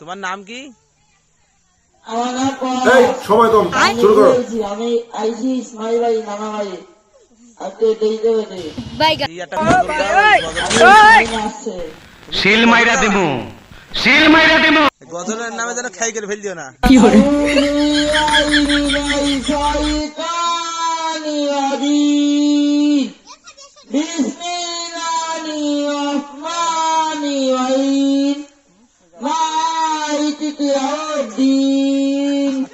তোমার নাম কি? সময় কম শুরু করো। আমি আইসি ইসমাইল ভাই নানা ভাই শিল মাইরা দিমু। শিল মাইরা দিমু। গজলের নামে যেন খাই করে ফেল দিও না। الدين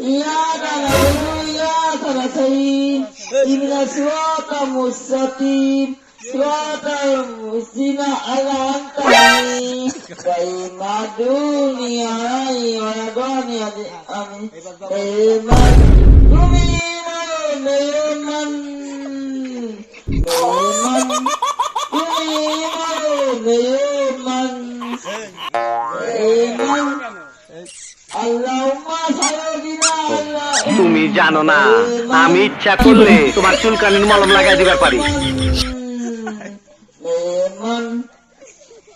إياك نعبد وإياك نستعين إهدنا الصراط المستقيم صراط المسلمين أنعمت عليهم غير المغضوب عليهم ولا الضالين آمين غير المغضوب তুমি জানো না আমি ইচ্ছা করলে তোমার চুলকানির মলম লাগাই দিবার পারি।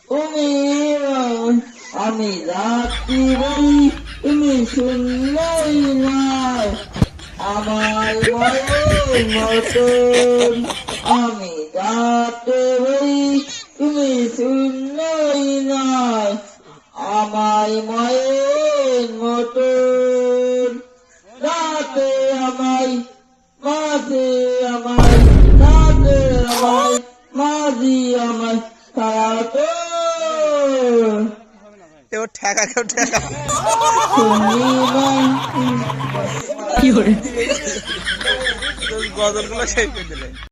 তুমি আমি রাত্রি তুমি শুনলেই নয় আমার মতন আমি রাতে বলি তুমি শুনলেই নয় আমার মায়ের মতন রাতে আমায় আমায় রাতে আমায় মাঝি আমায় তারাতে কেউ ঠেকা কেউ ঠেকা। শুনি গজলগুলো শেষ করে দিলে।